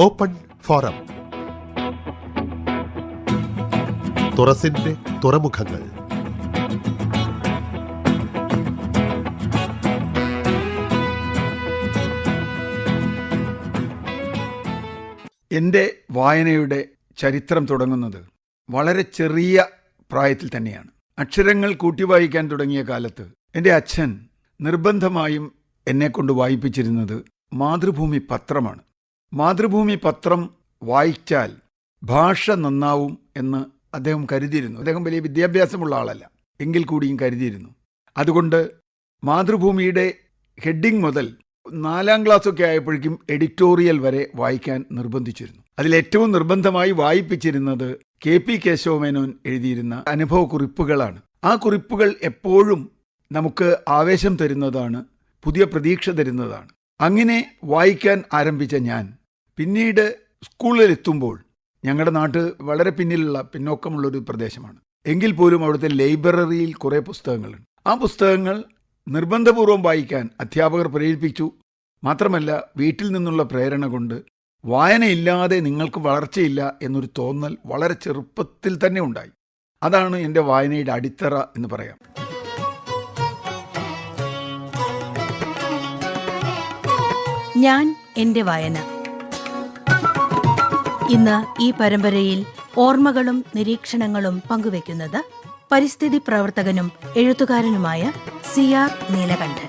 Open forum. തുറസിന്റെ തുറമുഖങ്ങൾ. എന്റെ വായനയുടെ ചരിത്രം തുടങ്ങുന്നത് വളരെ ചെറിയ പ്രായത്തിൽ തന്നെയാണ്. അക്ഷരങ്ങൾ കൂട്ടി വായിക്കാൻ തുടങ്ങിയ കാലത്ത് എന്റെ അച്ഛൻ നിർബന്ധമായും എന്നെക്കൊണ്ട് വായിപ്പിച്ചിരുന്നത് മാതൃഭൂമി പത്രമാണ്. മാതൃഭൂമി പത്രം വായിച്ചാൽ ഭാഷ നന്നാവും എന്ന് അദ്ദേഹം കരുതിയിരുന്നു. അദ്ദേഹം വലിയ വിദ്യാഭ്യാസമുള്ള ആളല്ല. എങ്കിൽ കൂടിയും കരുതിയിരുന്നു. അതുകൊണ്ട് മാതൃഭൂമിയുടെ ഹെഡിങ് മുതൽ നാലാം ക്ലാസ്സൊക്കെ ആയപ്പോഴേക്കും എഡിറ്റോറിയൽ വരെ വായിക്കാൻ നിർബന്ധിച്ചിരുന്നു. അതിലേറ്റവും നിർബന്ധമായി വായിപ്പിച്ചിരുന്നത് കെ പി കേശവമേനോൻ എഴുതിയിരുന്ന അനുഭവ കുറിപ്പുകളാണ് ആ കുറിപ്പുകൾ എപ്പോഴും നമുക്ക് ആവേശം തരുന്നതാണ് പുതിയ പ്രതീക്ഷ തരുന്നതാണ്. അങ്ങനെ വായിക്കാൻ ആരംഭിച്ച ഞാൻ പിന്നീട് സ്കൂളിലെത്തുമ്പോൾ ഞങ്ങളുടെ നാട്ട് വളരെ പിന്നിലുള്ള പിന്നോക്കമുള്ളൊരു പ്രദേശമാണ്. എങ്കിൽ പോലും അവിടുത്തെ ലൈബ്രറിയിൽ കുറേ പുസ്തകങ്ങളുണ്ട്. ആ പുസ്തകങ്ങൾ നിർബന്ധപൂർവം വായിക്കാൻ അധ്യാപകർ പ്രേരിപ്പിച്ചു. മാത്രമല്ല വീട്ടിൽ നിന്നുള്ള പ്രേരണ കൊണ്ട് വായനയില്ലാതെ നിങ്ങൾക്ക് വളർച്ചയില്ല എന്നൊരു തോന്നൽ വളരെ ചെറുപ്പത്തിൽ തന്നെ ഉണ്ടായി. അതാണ് എന്റെ വായനയുടെ അടിത്തറ എന്ന് പറയാം. ഞാൻ എന്റെ വായന. ഇന്ന് ഈ പരമ്പരയിൽ ഓർമ്മകളും നിരീക്ഷണങ്ങളും പങ്കുവെക്കുന്നത് പരിസ്ഥിതി പ്രവർത്തകനും എഴുത്തുകാരനുമായ സി ആർ നീലകണ്ഠൻ.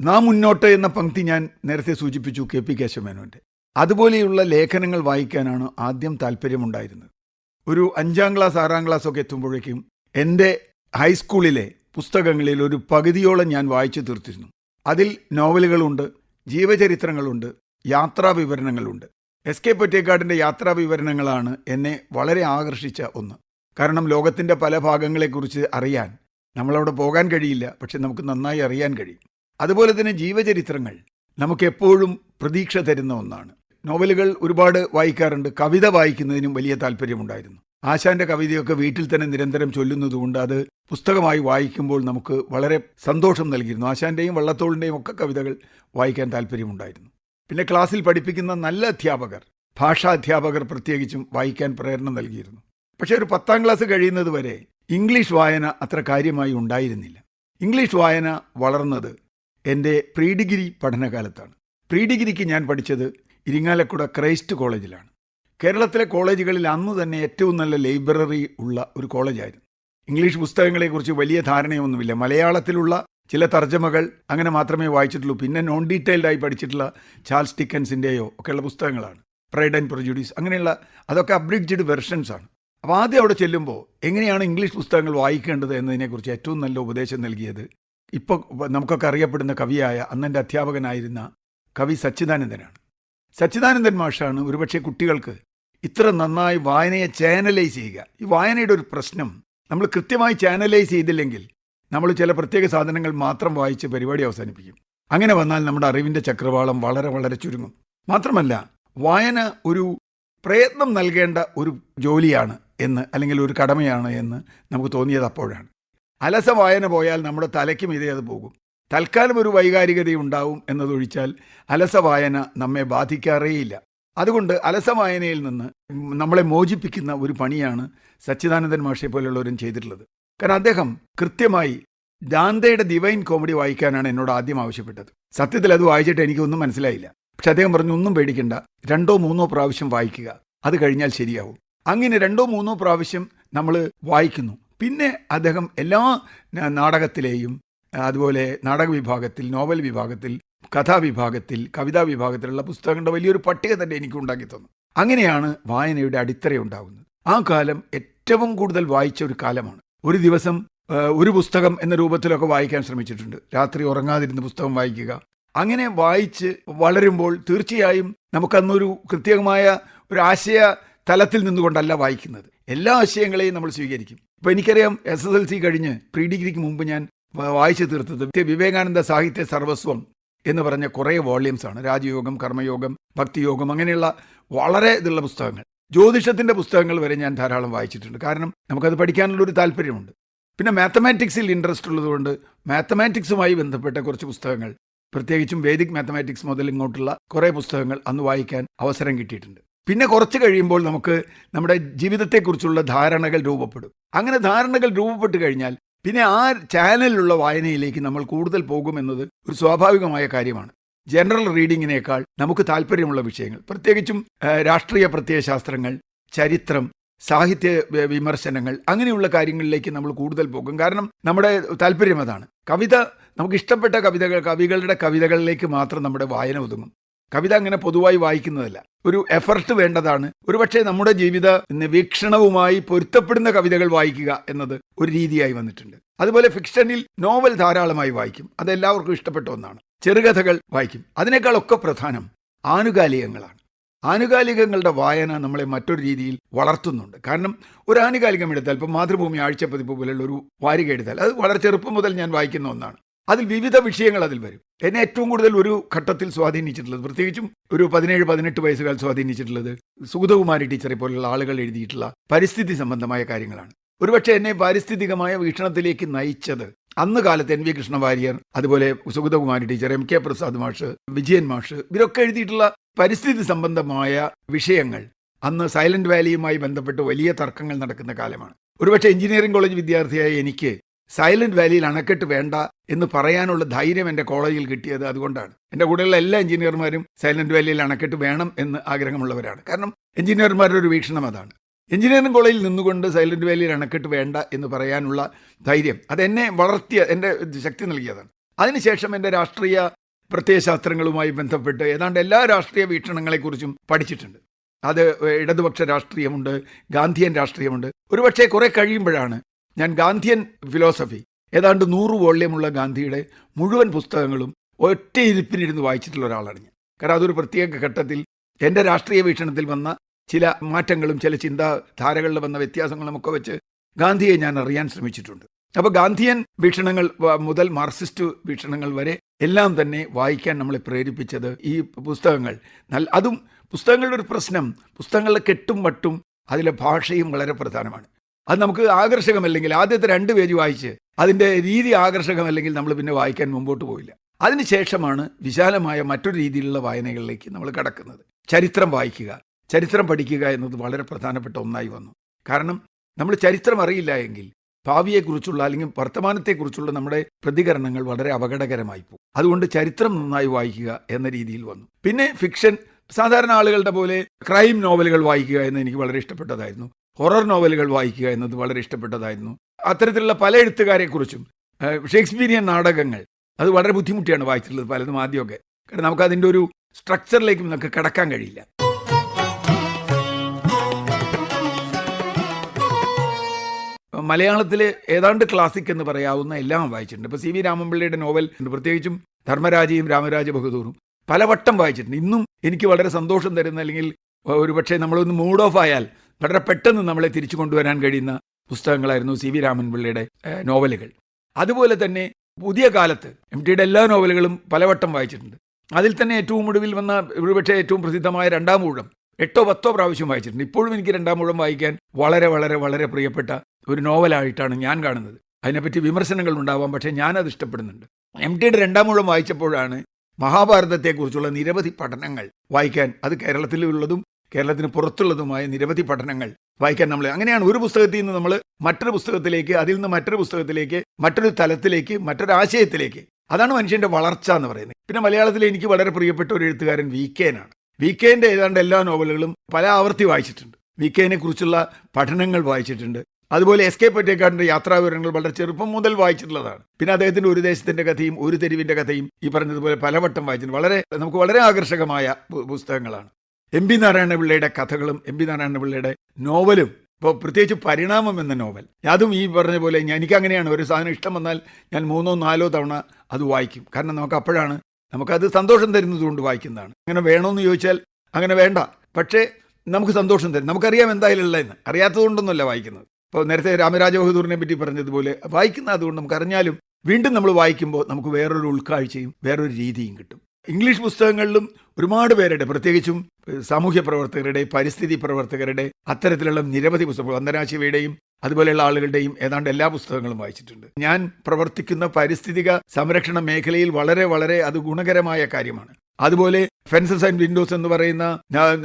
നാം മുന്നോട്ട് എന്ന പങ്ക്തി ഞാൻ നേരത്തെ സൂചിപ്പിച്ചു കെ പി കേശവമേനോന്റെ. അതുപോലെയുള്ള ലേഖനങ്ങൾ വായിക്കാനാണ് ആദ്യം താല്പര്യമുണ്ടായിരുന്നത് ഒരു അഞ്ചാം ക്ലാസ് ആറാം ക്ലാസ് ഒക്കെ എത്തുമ്പോഴേക്കും എന്റെ ഹൈസ്കൂളിലെ പുസ്തകങ്ങളിൽ ഒരു പകുതിയോളം ഞാൻ വായിച്ചു തീർത്തിരുന്നു. അതിൽ നോവലുകളുണ്ട് ജീവചരിത്രങ്ങളുണ്ട് യാത്രാ വിവരണങ്ങളുണ്ട്. എസ് കെ പൊറ്റേക്കാടിന്റെ യാത്രാ വിവരണങ്ങളാണ് എന്നെ വളരെ ആകർഷിച്ച ഒന്ന്. കാരണം ലോകത്തിന്റെ പല ഭാഗങ്ങളെക്കുറിച്ച് അറിയാൻ നമ്മളവിടെ പോകാൻ കഴിയില്ല പക്ഷെ നമുക്ക് നന്നായി അറിയാൻ കഴിയും. അതുപോലെ തന്നെ ജീവചരിത്രങ്ങൾ നമുക്കെപ്പോഴും പ്രതീക്ഷ തരുന്ന ഒന്നാണ്. നോവലുകൾ ഒരുപാട് വായിക്കാറുണ്ട്. കവിത വായിക്കുന്നതിനും വലിയ താല്പര്യമുണ്ടായിരുന്നു. ആശാന്റെ കവിതയൊക്കെ വീട്ടിൽ തന്നെ നിരന്തരം ചൊല്ലുന്നതുകൊണ്ട് അത് പുസ്തകമായി വായിക്കുമ്പോൾ നമുക്ക് വളരെ സന്തോഷം നൽകിയിരുന്നു. ആശാന്റെയും വള്ളത്തോളിന്റെയും ഒക്കെ കവിതകൾ വായിക്കാൻ താല്പര്യമുണ്ടായിരുന്നു. പിന്നെ ക്ലാസ്സിൽ പഠിപ്പിക്കുന്ന നല്ല അധ്യാപകർ ഭാഷാ അധ്യാപകർ പ്രത്യേകിച്ചും വായിക്കാൻ പ്രേരണ നൽകിയിരുന്നു. പക്ഷേ ഒരു പത്താം ക്ലാസ് കഴിയുന്നത് വരെ ഇംഗ്ലീഷ് വായന അത്ര കാര്യമായി ഉണ്ടായിരുന്നില്ല. ഇംഗ്ലീഷ് വായന വളർന്നത് എന്റെ പ്രീ ഡിഗ്രി പഠനകാലത്താണ്. പ്രീ ഡിഗ്രിക്ക് ഞാൻ പഠിച്ചത് ഇരിങ്ങാലക്കുട ക്രൈസ്റ്റ് കോളേജിലാണ്. കേരളത്തിലെ കോളേജുകളിൽ അന്ന് തന്നെ ഏറ്റവും നല്ല ലൈബ്രറി ഉള്ള ഒരു കോളേജായിരുന്നു. ഇംഗ്ലീഷ് പുസ്തകങ്ങളെക്കുറിച്ച് വലിയ ധാരണയൊന്നുമില്ല. മലയാളത്തിലുള്ള ചില തർജമകൾ അങ്ങനെ മാത്രമേ വായിച്ചിട്ടുള്ളൂ. പിന്നെ നോൺ ഡീറ്റെയിൽഡ് ആയി പഠിച്ചിട്ടുള്ള ചാൾസ് ടിക്കൻസിന്റെയോ ഒക്കെയുള്ള പുസ്തകങ്ങളാണ്. പ്രൈഡ് ആൻഡ് പ്രൊജുഡീസ് അങ്ങനെയുള്ള അതൊക്കെ അബ്രിഡ്ജ്ഡ് വെർഷൻസ് ആണ്. അപ്പോൾ ആദ്യം അവിടെ ചെല്ലുമ്പോൾ എങ്ങനെയാണ് ഇംഗ്ലീഷ് പുസ്തകങ്ങൾ വായിക്കേണ്ടത് എന്നതിനെക്കുറിച്ച് ഏറ്റവും നല്ല ഉപദേശം നൽകിയത്? ഇപ്പോൾ നമുക്കൊക്കെ അറിയപ്പെടുന്ന കവിയായ അന്നെന്റെ അധ്യാപകനായിരുന്ന കവി സച്ചിദാനന്ദനാണ്. സച്ചിദാനന്ദൻ മാഷാണ് ഒരുപക്ഷെ കുട്ടികൾക്ക് ഇത്ര നന്നായി വായനയെ ചാനലൈസ് ചെയ്യുക. ഈ വായനയുടെ ഒരു പ്രശ്നം നമ്മൾ കൃത്യമായി ചാനലൈസ് ചെയ്തില്ലെങ്കിൽ നമ്മൾ ചില പ്രത്യേക സാധനങ്ങൾ മാത്രം വായിച്ച് പരിപാടി അവസാനിപ്പിക്കും. അങ്ങനെ വന്നാൽ നമ്മുടെ അറിവിന്റെ ചക്രവാളം വളരെ വളരെ ചുരുങ്ങും. മാത്രമല്ല വായന ഒരു പ്രയത്നം നൽകേണ്ട ഒരു ജോലിയാണ് എന്ന് അല്ലെങ്കിൽ ഒരു കടമയാണ് എന്ന് നമുക്ക് തോന്നിയത് അപ്പോഴാണ്. അലസ വായന പോയാൽ നമ്മുടെ തലയ്ക്കും ഇതേ അത് പോകും. തൽക്കാലം ഒരു വൈകാരികതയുണ്ടാവും എന്നതൊഴിച്ചാൽ അലസ വായന നമ്മെ ബാധിക്കാറേയില്ല. അതുകൊണ്ട് അലസ വായനയിൽ നിന്ന് നമ്മളെ മോചിപ്പിക്കുന്ന ഒരു പണിയാണ് സച്ചിദാനന്ദൻ മാഷെ പോലുള്ളവരും ചെയ്തിട്ടുള്ളത്. കാരണം അദ്ദേഹം കൃത്യമായി ദാന്തയുടെ ഡിവൈൻ കോമഡി വായിക്കാനാണ് എന്നോട് ആദ്യം ആവശ്യപ്പെട്ടത്. സത്യത്തിൽ അത് വായിച്ചിട്ട് എനിക്കൊന്നും മനസ്സിലായില്ല. പക്ഷെ അദ്ദേഹം പറഞ്ഞു ഒന്നും പേടിക്കണ്ട. രണ്ടോ മൂന്നോ പ്രാവശ്യം വായിക്കുക. അത് കഴിഞ്ഞാൽ ശരിയാവും. അങ്ങനെ രണ്ടോ മൂന്നോ പ്രാവശ്യം നമ്മൾ വായിക്കുന്നു. പിന്നെ അദ്ദേഹം എല്ലാ നാടകത്തിലെയും അതുപോലെ നാടക വിഭാഗത്തിൽ നോവൽ വിഭാഗത്തിൽ കഥാവിഭാഗത്തിൽ കവിതാ വിഭാഗത്തിലുള്ള പുസ്തകങ്ങളുടെ വലിയൊരു പട്ടിക തന്നെ എനിക്ക് ഉണ്ടാക്കി തന്നു. അങ്ങനെയാണ് വായനയുടെ അടിത്തറ ഉണ്ടാകുന്നത്. ആ കാലം ഏറ്റവും കൂടുതൽ വായിച്ച ഒരു കാലമാണ്. ഒരു ദിവസം ഒരു പുസ്തകം എന്ന രൂപത്തിലൊക്കെ വായിക്കാൻ ശ്രമിച്ചിട്ടുണ്ട്. രാത്രി ഉറങ്ങാതിരുന്ന് പുസ്തകം വായിക്കുക. അങ്ങനെ വായിച്ച് വളരുമ്പോൾ തീർച്ചയായും നമുക്കന്നൊരു കൃത്യമായ ഒരു ആശയ തലത്തിൽ നിന്നുകൊണ്ടല്ല വായിക്കുന്നത്. എല്ലാ ആശയങ്ങളെയും നമ്മൾ സ്വീകരിക്കും. ഇപ്പം എനിക്കറിയാം എസ് എസ് എൽ സി കഴിഞ്ഞ് പ്രീ ഡിഗ്രിക്ക് മുമ്പ് ഞാൻ വായിച്ചു തീർത്തത് വിവേകാനന്ദ സാഹിത്യ സർവസ്വം എന്ന് പറഞ്ഞ കുറേ വോള്യൂംസാണ്. രാജയോഗം കർമ്മയോഗം ഭക്തിയോഗം അങ്ങനെയുള്ള വളരെ ഇതുള്ള പുസ്തകങ്ങൾ. ജ്യോതിഷത്തിന്റെ പുസ്തകങ്ങൾ വരെ ഞാൻ ധാരാളം വായിച്ചിട്ടുണ്ട്. കാരണം നമുക്കത് പഠിക്കാനുള്ളൊരു താല്പര്യമുണ്ട്. പിന്നെ മാത്തമാറ്റിക്സിൽ ഇൻട്രസ്റ്റ് ഉള്ളതുകൊണ്ട് മാത്തമാറ്റിക്സുമായി ബന്ധപ്പെട്ട കുറച്ച് പുസ്തകങ്ങൾ പ്രത്യേകിച്ചും വേദിക് മാത്തമാറ്റിക്സ് മുതൽ ഇങ്ങോട്ടുള്ള കുറേ പുസ്തകങ്ങൾ അന്ന് വായിക്കാൻ അവസരം കിട്ടിയിട്ടുണ്ട്. പിന്നെ കുറച്ച് കഴിയുമ്പോൾ നമുക്ക് നമ്മുടെ ജീവിതത്തെക്കുറിച്ചുള്ള ധാരണകൾ രൂപപ്പെടും. അങ്ങനെ ധാരണകൾ രൂപപ്പെട്ട് കഴിഞ്ഞാൽ പിന്നെ ആ ചാനലിലുള്ള വായനയിലേക്ക് നമ്മൾ കൂടുതൽ പോകുമെന്നത് ഒരു സ്വാഭാവികമായ കാര്യമാണ്. ജനറൽ റീഡിങ്ങിനേക്കാൾ നമുക്ക് താല്പര്യമുള്ള വിഷയങ്ങൾ. പ്രത്യേകിച്ചും രാഷ്ട്രീയ പ്രത്യയശാസ്ത്രങ്ങൾ ചരിത്രം സാഹിത്യ വിമർശനങ്ങൾ അങ്ങനെയുള്ള കാര്യങ്ങളിലേക്ക് നമ്മൾ കൂടുതൽ പോകും. കാരണം നമ്മുടെ താല്പര്യം അതാണ്. കവിത നമുക്ക് ഇഷ്ടപ്പെട്ട കവിതകൾ കവികളുടെ കവിതകളിലേക്ക് മാത്രം നമ്മുടെ വായന ഒതുങ്ങും. കവിത അങ്ങനെ പൊതുവായി വായിക്കുന്നതല്ല. ഒരു എഫർട്ട് വേണ്ടതാണ്. ഒരുപക്ഷെ നമ്മുടെ ജീവിത വീക്ഷണവുമായി പൊരുത്തപ്പെടുന്ന കവിതകൾ വായിക്കുക എന്നത് ഒരു രീതിയായി വന്നിട്ടുണ്ട്. അതുപോലെ ഫിക്ഷനിൽ നോവൽ ധാരാളമായി വായിക്കും. അതെല്ലാവർക്കും ഇഷ്ടപ്പെട്ട ഒന്നാണ്. ചെറുകഥകൾ വായിക്കും. അതിനേക്കാളൊക്കെ പ്രധാനം ആനുകാലികങ്ങളാണ്. ആനുകാലികങ്ങളുടെ വായന നമ്മളെ മറ്റൊരു രീതിയിൽ വളർത്തുന്നുണ്ട്. കാരണം ഒരു ആനുകാലികം എടുത്താൽ ഇപ്പം മാതൃഭൂമി ആഴ്ചപ്പതിപ്പ് പോലുള്ള ഒരു വാരിക എടുത്താൽ അത് വളരെ ചെറുപ്പം മുതൽ ഞാൻ വായിക്കുന്ന ഒന്നാണ്. അതിൽ വിവിധ വിഷയങ്ങൾ അതിൽ വരും. എന്നെ ഏറ്റവും കൂടുതൽ ഒരു ഘട്ടത്തിൽ സ്വാധീനിച്ചിട്ടുള്ളത് പ്രത്യേകിച്ചും ഒരു പതിനേഴ് പതിനെട്ട് വയസ്സുകാൽ സ്വാധീനിച്ചിട്ടുള്ളത് സുഗതകുമാരി ടീച്ചറെ പോലുള്ള ആളുകൾ എഴുതിയിട്ടുള്ള പരിസ്ഥിതി സംബന്ധമായ കാര്യങ്ങളാണ്. ഒരുപക്ഷെ എന്നെ പാരിസ്ഥിതികമായ വീക്ഷണത്തിലേക്ക് നയിച്ചത്. അന്ന് കാലത്ത് എൻ വി കൃഷ്ണ വാര്യർ അതുപോലെ Sugathakumari teacher M K Prasad മാഷ് വിജയൻ മാഷ് ഇവരൊക്കെ എഴുതിയിട്ടുള്ള പരിസ്ഥിതി സംബന്ധമായ വിഷയങ്ങൾ അന്ന് സൈലന്റ് വാലിയുമായി ബന്ധപ്പെട്ട് വലിയ തർക്കങ്ങൾ നടക്കുന്ന കാലമാണ്. ഒരുപക്ഷെ എഞ്ചിനീയറിംഗ് കോളേജ് വിദ്യാർത്ഥിയായ എനിക്ക് സൈലന്റ് വാലിയിൽ അണക്കെട്ട് വേണ്ട എന്ന് പറയാനുള്ള ധൈര്യം എന്റെ കോളേജിൽ കിട്ടിയത് അതുകൊണ്ടാണ്. എന്റെ കൂടെയുള്ള എല്ലാ എഞ്ചിനീയർമാരും സൈലന്റ് വാലിയിൽ അണക്കെട്ട് വേണം എന്ന് ആഗ്രഹമുള്ളവരാണ്. കാരണം എഞ്ചിനീയർമാരുടെ ഒരു വീക്ഷണം അതാണ്. എഞ്ചിനീയറിംഗ് കോളേജിൽ നിന്നുകൊണ്ട് സൈലന്റ് വാലിയിൽ അണക്കെട്ട് വേണ്ട എന്ന് പറയാനുള്ള ധൈര്യം അതെന്നെ വളർത്തിയ എന്റെ ശക്തി നൽകിയതാണ്. അതിനുശേഷം എന്റെ രാഷ്ട്രീയ പ്രത്യയശാസ്ത്രങ്ങളുമായി ബന്ധപ്പെട്ട് ഏതാണ്ട് എല്ലാ രാഷ്ട്രീയ വീക്ഷണങ്ങളെക്കുറിച്ചും പഠിച്ചിട്ടുണ്ട്. അത് ഇടതുപക്ഷ രാഷ്ട്രീയമുണ്ട് ഗാന്ധിയൻ രാഷ്ട്രീയമുണ്ട്. ഒരുപക്ഷെ കുറെ കഴിയുമ്പോഴാണ് ഞാൻ ഗാന്ധിയൻ ഫിലോസഫി ഏതാണ്ട് നൂറ് വോള്യമുള്ള ഗാന്ധിയുടെ മുഴുവൻ പുസ്തകങ്ങളും ഒറ്റ ഇരിപ്പിനിരുന്ന് വായിച്ചിട്ടുള്ള ഒരാളാണ് ഞാൻ. കാരണം അതൊരു പ്രത്യേക ഘട്ടത്തിൽ എന്റെ രാഷ്ട്രീയ വീക്ഷണത്തിൽ വന്ന ചില മാറ്റങ്ങളും ചില ചിന്താധാരകളിൽ വന്ന വ്യത്യാസങ്ങളും ഒക്കെ വെച്ച് ഗാന്ധിയെ ഞാൻ അറിയാൻ ശ്രമിച്ചിട്ടുണ്ട്. അപ്പോൾ ഗാന്ധിയൻ വീക്ഷണങ്ങൾ മുതൽ മാർക്സിസ്റ്റ് വീക്ഷണങ്ങൾ വരെ എല്ലാം തന്നെ വായിക്കാൻ നമ്മളെ പ്രേരിപ്പിച്ചത് ഈ പുസ്തകങ്ങൾ. അതും പുസ്തകങ്ങളുടെ ഒരു പ്രശ്നം പുസ്തകങ്ങളുടെ കെട്ടും വട്ടും അതിലെ ഭാഷയും വളരെ പ്രധാനമാണ്. അത് നമുക്ക് ആകർഷകമല്ലെങ്കിൽ ആദ്യത്തെ രണ്ട് പേജ് വായിച്ച് അതിന്റെ രീതി ആകർഷകമല്ലെങ്കിൽ നമ്മൾ പിന്നെ വായിക്കാൻ മുമ്പോട്ട് പോയില്ല അതിനുശേഷമാണ് വിശാലമായ മറ്റൊരു രീതിയിലുള്ള വായനകളിലേക്ക് നമ്മൾ കടക്കുന്നത്. ചരിത്രം വായിക്കുക. ചരിത്രം പഠിക്കുക എന്നത് വളരെ പ്രധാനപ്പെട്ട ഒന്നായി വന്നു. കാരണം നമ്മൾ ചരിത്രം അറിയില്ല എങ്കിൽ ഭാവിയെക്കുറിച്ചുള്ള അല്ലെങ്കിൽ വർത്തമാനത്തെക്കുറിച്ചുള്ള നമ്മുടെ പ്രതികരണങ്ങൾ വളരെ അപകടകരമായി പോകും. അതുകൊണ്ട് ചരിത്രം നന്നായി വായിക്കുക എന്ന രീതിയിൽ വന്നു. പിന്നെ ഫിക്ഷൻ സാധാരണ ആളുകളുടെ പോലെ ക്രൈം നോവലുകൾ വായിക്കുക എന്ന് എനിക്ക് വളരെ ഇഷ്ടപ്പെട്ടതായിരുന്നു. ഹൊറർ നോവലുകൾ വായിക്കുക എന്നത് വളരെ ഇഷ്ടപ്പെട്ടതായിരുന്നു. അത്തരത്തിലുള്ള പല എഴുത്തുകാരെക്കുറിച്ചും ഷേക്സ്പീരിയൻ നാടകങ്ങൾ അത് വളരെ ബുദ്ധിമുട്ടിയാണ് വായിച്ചിട്ടുള്ളത് പലതും ആദ്യമൊക്കെ. കാരണം നമുക്ക് അതിന്റെ ഒരു സ്ട്രക്ചറിലേക്ക് നമുക്ക് കടക്കാൻ കഴിയില്ല. മലയാളത്തിൽ ഏതാണ്ട് ക്ലാസിക് എന്ന് പറയാവുന്ന എല്ലാം വായിച്ചിട്ടുണ്ട്. ഇപ്പോൾ സി വി രാമൻപിള്ളയുടെ നോവൽ പ്രത്യേകിച്ചും ധർമ്മരാജയും രാമരാജ ബഹദൂറും പലവട്ടം വായിച്ചിട്ടുണ്ട്. ഇന്നും എനിക്ക് വളരെ സന്തോഷം തരുന്ന അല്ലെങ്കിൽ ഒരു പക്ഷേ നമ്മളൊന്ന് മൂഡ് ഓഫ് ആയാൽ വളരെ പെട്ടെന്ന് നമ്മളെ തിരിച്ചു കൊണ്ടുവരാൻ കഴിയുന്ന പുസ്തകങ്ങളായിരുന്നു സി വി രാമൻപിള്ളയുടെ നോവലുകൾ അതുപോലെ തന്നെ പുതിയ കാലത്ത് എം ടിയുടെ എല്ലാ നോവലുകളും പലവട്ടം വായിച്ചിട്ടുണ്ട്. അതിൽ തന്നെ ഏറ്റവും ഒടുവിൽ വന്ന ഒരുപക്ഷെ ഏറ്റവും പ്രസിദ്ധമായ രണ്ടാം ഊഴം എട്ടോ പത്തോ പ്രാവശ്യം വായിച്ചിട്ടുണ്ട്. ഇപ്പോഴും എനിക്ക് രണ്ടാം ഊഴം വായിക്കാൻ വളരെ വളരെ വളരെ പ്രിയപ്പെട്ട ഒരു നോവലായിട്ടാണ് ഞാൻ കാണുന്നത്. അതിനെപ്പറ്റി വിമർശനങ്ങൾ ഉണ്ടാവാം പക്ഷേ ഞാനത് ഇഷ്ടപ്പെടുന്നുണ്ട്. എം ടിയുടെ രണ്ടാം മൂഴം വായിച്ചപ്പോഴാണ് മഹാഭാരതത്തെക്കുറിച്ചുള്ള നിരവധി പഠനങ്ങൾ വായിക്കാൻ അത് കേരളത്തിലുള്ളതും കേരളത്തിന് പുറത്തുള്ളതുമായ നിരവധി പഠനങ്ങൾ വായിക്കാൻ നമ്മൾ അങ്ങനെയാണ് ഒരു പുസ്തകത്തിൽ നിന്ന് നമ്മൾ മറ്റൊരു പുസ്തകത്തിലേക്ക് അതിൽ നിന്ന് മറ്റൊരു പുസ്തകത്തിലേക്ക് മറ്റൊരു തലത്തിലേക്ക് മറ്റൊരു ആശയത്തിലേക്ക്. അതാണ് മനുഷ്യന്റെ വളർച്ച എന്ന് പറയുന്നത്. പിന്നെ മലയാളത്തിൽ എനിക്ക് വളരെ പ്രിയപ്പെട്ട ഒരു എഴുത്തുകാരൻ വി കെനാണ് വി കെന്റെ ഏതാണ്ട് എല്ലാ നോവലുകളും പല ആവർത്തി വായിച്ചിട്ടുണ്ട്. വി കെനെ കുറിച്ചുള്ള പഠനങ്ങൾ വായിച്ചിട്ടുണ്ട്. അതുപോലെ എസ് കെ പൊറ്റേക്കാടിന്റെ യാത്രാവിവരങ്ങൾ വളരെ ചെറുപ്പം മുതൽ വായിച്ചിട്ടുള്ളതാണ്. പിന്നെ അദ്ദേഹത്തിന്റെ ഒരു ദേശത്തിന്റെ കഥയും ഒരു തെരുവിന്റെ കഥയും ഈ പറഞ്ഞതുപോലെ പലവട്ടം വായിച്ചിട്ടുണ്ട്. വളരെ നമുക്ക് വളരെ ആകർഷകമായ പുസ്തകങ്ങളാണ്. എം പി നാരായണപിള്ളയുടെ കഥകളും എം പി നാരായണപിള്ളയുടെ നോവലും ഇപ്പോൾ പ്രത്യേകിച്ച് പരിണാമം എന്ന നോവൽ. അതും ഈ പറഞ്ഞ പോലെ ഞാൻ എനിക്ക് അങ്ങനെയാണ് ഒരു സാധനം ഇഷ്ടം വന്നാൽ ഞാൻ മൂന്നോ നാലോ തവണ അത് വായിക്കും. കാരണം നമുക്ക് അപ്പോഴാണ് നമുക്കത് സന്തോഷം തരുന്നതുകൊണ്ട് വായിക്കുന്നതാണ്. അങ്ങനെ വേണമെന്ന് ചോദിച്ചാൽ അങ്ങനെ വേണ്ട. പക്ഷേ നമുക്ക് സന്തോഷം തരും. നമുക്കറിയാം എന്തായാലും ഉള്ളതെന്ന്. അറിയാത്തതുകൊണ്ടൊന്നുമല്ല വായിക്കുന്നത്. ഇപ്പോൾ നേരത്തെ രാമരാജ ബഹദൂറിനെ പറ്റി പറഞ്ഞതുപോലെ വായിക്കുന്ന അതുകൊണ്ട് നമുക്ക് അറിഞ്ഞാലും വീണ്ടും നമ്മൾ വായിക്കുമ്പോൾ നമുക്ക് വേറൊരു ഉൾക്കാഴ്ചയും വേറൊരു രീതിയും കിട്ടും. ഇംഗ്ലീഷ് പുസ്തകങ്ങളിലും ഒരുപാട് പേരുടെ പ്രത്യേകിച്ചും സാമൂഹ്യ പ്രവർത്തകരുടെ പരിസ്ഥിതി പ്രവർത്തകരുടെ അത്തരത്തിലുള്ള നിരവധി പുസ്തകങ്ങൾ വന്ദനാശിവയുടെയും അതുപോലെയുള്ള ആളുകളുടെയും ഏതാണ്ട് എല്ലാ പുസ്തകങ്ങളും വായിച്ചിട്ടുണ്ട്. ഞാൻ പ്രവർത്തിക്കുന്ന പാരിസ്ഥിതിക സംരക്ഷണ മേഖലയിൽ വളരെ വളരെ അത് ഗുണകരമായ കാര്യമാണ്. അതുപോലെ ഫെൻസസ് ആൻഡ് വിൻഡോസ് എന്ന് പറയുന്ന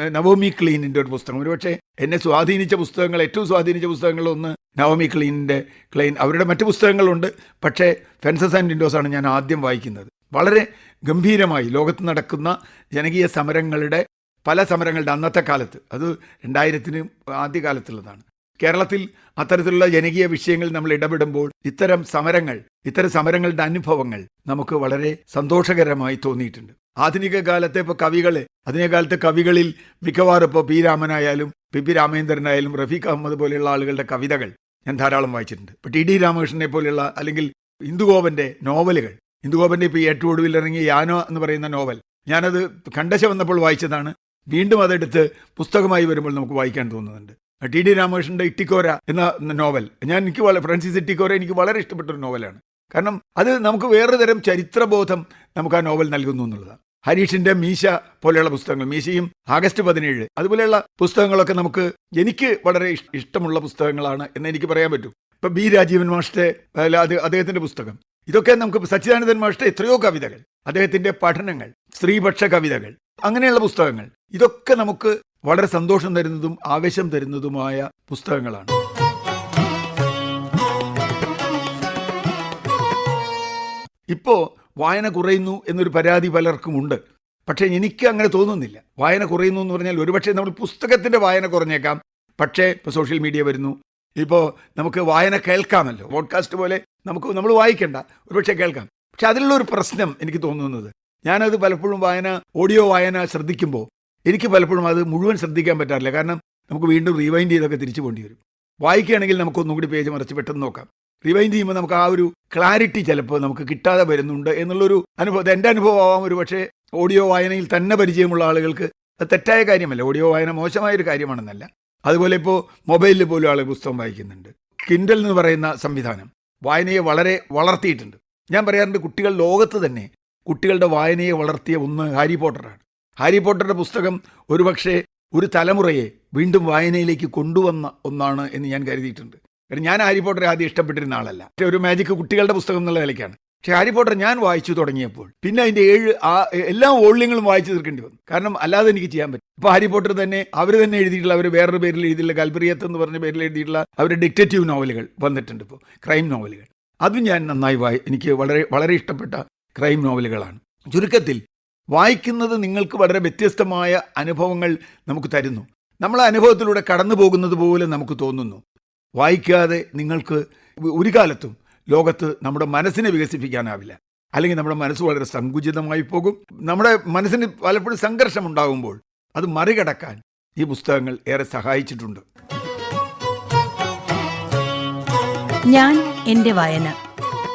നവോമി ക്ലീനിന്റെ ഒരു പുസ്തകം. ഒരുപക്ഷെ എന്നെ സ്വാധീനിച്ച പുസ്തകങ്ങൾ ഏറ്റവും സ്വാധീനിച്ച പുസ്തകങ്ങളൊന്ന് നവോമി ക്ലീനിന്റെ ക്ലീൻ അവരുടെ മറ്റു പുസ്തകങ്ങളുണ്ട്. പക്ഷേ ഫെൻസസ് ആൻഡ് വിൻഡോസ് ആണ് ഞാൻ ആദ്യം വായിക്കുന്നത്. വളരെ ഗംഭീരമായി ലോകത്ത് നടക്കുന്ന ജനകീയ സമരങ്ങളുടെ പല സമരങ്ങളുടെ അന്നത്തെ കാലത്ത് അത് രണ്ടായിരത്തിന് ആദ്യകാലത്തുള്ളതാണ്. കേരളത്തിൽ അത്തരത്തിലുള്ള ജനകീയ വിഷയങ്ങളിൽ നമ്മൾ ഇടപെടുമ്പോൾ ഇത്തരം സമരങ്ങൾ ഇത്തരം സമരങ്ങളുടെ അനുഭവങ്ങൾ നമുക്ക് വളരെ സന്തോഷകരമായി തോന്നിയിട്ടുണ്ട്. ആധുനിക കാലത്തെ ഇപ്പോൾ കവികൾ ആധുനിക കാലത്തെ കവികളിൽ മിക്കവാറും ഇപ്പോൾ പി രാമനായാലും പി പി രാമേന്ദ്രനായാലും റഫീഖ് അഹമ്മദ് പോലെയുള്ള ആളുകളുടെ കവിതകൾ ഞാൻ ധാരാളം വായിച്ചിട്ടുണ്ട്. ഇപ്പോൾ ടി ഡി രാമകൃഷ്ണനെ പോലെയുള്ള അല്ലെങ്കിൽ ഇന്ദുഗോപന്റെ നോവലുകൾ ഇന്ദുഗോപന്റെ ഇപ്പോൾ ഏറ്റവും ഒടുവിൽ ഇറങ്ങിയ യാനോ എന്ന് പറയുന്ന നോവൽ ഞാനത് കണ്ടശ വന്നപ്പോൾ വായിച്ചതാണ്. വീണ്ടും അതെടുത്ത് പുസ്തകമായി വരുമ്പോൾ നമുക്ക് വായിക്കാൻ തോന്നുന്നുണ്ട്. ടി ഡി രാമകൃഷ്ണന്റെ ഇട്ടിക്കോര എന്ന നോവൽ ഞാൻ എനിക്ക് വളരെ ഫ്രാൻസിസ് ഇട്ടിക്കോര എനിക്ക് വളരെ ഇഷ്ടപ്പെട്ട ഒരു നോവലാണ്. കാരണം അത് നമുക്ക് വേറൊരു തരം ചരിത്രബോധം നമുക്ക് ആ നോവൽ നൽകുന്നു എന്നുള്ളതാണ്. ഹരീഷിന്റെ മീശ പോലെയുള്ള പുസ്തകങ്ങൾ മീശയും ആഗസ്റ്റ് പതിനേഴ് അതുപോലെയുള്ള പുസ്തകങ്ങളൊക്കെ നമുക്ക് എനിക്ക് വളരെ ഇഷ്ടമുള്ള പുസ്തകങ്ങളാണ് എന്ന് എനിക്ക് പറയാൻ പറ്റും. ഇപ്പൊ ബി രാജീവൻ മാഷ്ടെ അല്ല, അത് അദ്ദേഹത്തിന്റെ പുസ്തകം. ഇതൊക്കെ നമുക്ക് സച്ചിദാനന്ദൻ മാഷ്ടെ എത്രയോ കവിതകൾ അദ്ദേഹത്തിന്റെ പഠനങ്ങൾ സ്ത്രീപക്ഷ കവിതകൾ അങ്ങനെയുള്ള പുസ്തകങ്ങൾ. ഇതൊക്കെ നമുക്ക് വളരെ സന്തോഷം തരുന്നതും ആവേശം തരുന്നതുമായ പുസ്തകങ്ങളാണ്. ഇപ്പോ വായന കുറയുന്നു എന്നൊരു പരാതി പലർക്കുമുണ്ട്. പക്ഷേ എനിക്ക് അങ്ങനെ തോന്നുന്നില്ല. വായന കുറയുന്നു എന്ന് പറഞ്ഞാൽ ഒരുപക്ഷെ നമ്മൾ പുസ്തകത്തിന്റെ വായന കുറഞ്ഞേക്കാം. പക്ഷേ ഇപ്പോൾ സോഷ്യൽ മീഡിയ വരുന്നു. ഇപ്പോൾ നമുക്ക് വായന കേൾക്കാമല്ലോ. പോഡ്കാസ്റ്റ് പോലെ നമുക്ക് നമ്മൾ വായിക്കണ്ട. ഒരുപക്ഷെ കേൾക്കാം. പക്ഷെ അതിലുള്ള ഒരു പ്രശ്നം എനിക്ക് തോന്നുന്നത്. ഞാനത് പലപ്പോഴും വായന ഓഡിയോ വായന ശ്രദ്ധിക്കുമ്പോൾ എനിക്ക് പലപ്പോഴും അത് മുഴുവൻ ശ്രദ്ധിക്കാൻ പറ്റാറില്ല. കാരണം നമുക്ക് വീണ്ടും റീവൈൻഡ് ചെയ്തൊക്കെ തിരിച്ചു പോകേണ്ടി വരും. വായിക്കുകയാണെങ്കിൽ നമുക്കൊന്നും ഒന്നുകൂടി പേജ് മറിച്ച് പെട്ടെന്ന് നോക്കാം. റിവൈൻഡ് ചെയ്യുമ്പോൾ നമുക്ക് ആ ഒരു ക്ലാരിറ്റി ചിലപ്പോൾ നമുക്ക് കിട്ടാതെ വരുന്നുണ്ട് എന്നുള്ളൊരു അനുഭവം. എന്റെ അനുഭവം ആവാം ഒരു പക്ഷേ ഓഡിയോ വായനയിൽ തന്നെ പരിചയമുള്ള ആളുകൾക്ക് അത് തെറ്റായ കാര്യമല്ല. ഓഡിയോ വായന മോശമായ ഒരു കാര്യമാണെന്നല്ല. അതുപോലെ ഇപ്പോൾ മൊബൈലിൽ പോലും ആളുകൾ പുസ്തകം വായിക്കുന്നുണ്ട്. കിൻഡൽ എന്ന് പറയുന്ന സംവിധാനം വായനയെ വളരെ വളർത്തിയിട്ടുണ്ട്. ഞാൻ പറയാറുണ്ട് കുട്ടികൾ ലോകത്ത് തന്നെ കുട്ടികളുടെ വായനയെ വളർത്തിയ ഒന്ന് ഹാരി പോട്ടറാണ് ഹാരി പോട്ടറുടെ പുസ്തകം ഒരുപക്ഷെ ഒരു തലമുറയെ വീണ്ടും വായനയിലേക്ക് കൊണ്ടുവന്ന ഒന്നാണ് എന്ന് ഞാൻ കരുതിയിട്ടുണ്ട്. കാരണം ഞാൻ ഹാരി പോട്ടർ ആദ്യം ഇഷ്ടപ്പെട്ടിരുന്ന ആളല്ല. ഒരു മാജിക് കുട്ടികളുടെ പുസ്തകം എന്നുള്ള നിലയ്ക്കാണ്. പക്ഷേ ഹാരി പോട്ടർ ഞാൻ വായിച്ചു തുടങ്ങിയപ്പോൾ പിന്നെ അതിന്റെ ഏഴ് ആ എല്ലാ വോള്യങ്ങളും വായിച്ചു തീർക്കേണ്ടി വന്നു. കാരണം അല്ലാതെ എനിക്ക് ചെയ്യാൻ പറ്റും ഇപ്പോൾ ഹാരി പോട്ടർ തന്നെ അവർ തന്നെ എഴുതിയിട്ടുള്ള അവർ വേറൊരു പേരിൽ എഴുതിയിട്ടുള്ള ഗൽബറിയത്ത് എന്ന് പറഞ്ഞ പേരിൽ എഴുതിയിട്ടുള്ള അവരുടെ ഡിക്റ്റേറ്റീവ് നോവലുകൾ വന്നിട്ടുണ്ട് ഇപ്പോൾ ക്രൈം നോവലുകൾ. അതും ഞാൻ നന്നായി വായി എനിക്ക് വളരെ വളരെ ഇഷ്ടപ്പെട്ട ക്രൈം നോവലുകളാണ്. ചുരുക്കത്തിൽ വായിക്കുന്നത് നിങ്ങൾക്ക് വളരെ വ്യത്യസ്തമായ അനുഭവങ്ങൾ നമുക്ക് തരുന്നു. നമ്മൾ അനുഭവത്തിലൂടെ കടന്നു പോകുന്നത് പോലെ നമുക്ക് തോന്നുന്നു. വായിക്കാതെ നിങ്ങൾക്ക് ഒരു കാലത്തും ലോകത്ത് നമ്മുടെ മനസ്സിനെ വികസിപ്പിക്കാനാവില്ല. അല്ലെങ്കിൽ നമ്മുടെ മനസ്സ് വളരെ സങ്കുചിതമായി പോകും. നമ്മുടെ മനസ്സിന് പലപ്പോഴും സംഘർഷം ഉണ്ടാകുമ്പോൾ അത് മറികടക്കാൻ ഈ പുസ്തകങ്ങൾ ഏറെ സഹായിച്ചിട്ടുണ്ട്. ഞാൻ എന്റെ വായന.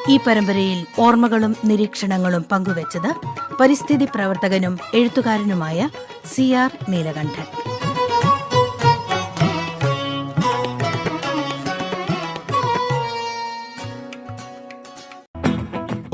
ഈ പരമ്പരയിൽ ഓർമ്മകളും നിരീക്ഷണങ്ങളും പങ്കുവച്ചത് പരിസ്ഥിതി പ്രവർത്തകനും എഴുത്തുകാരനുമായ C R Neelakandan.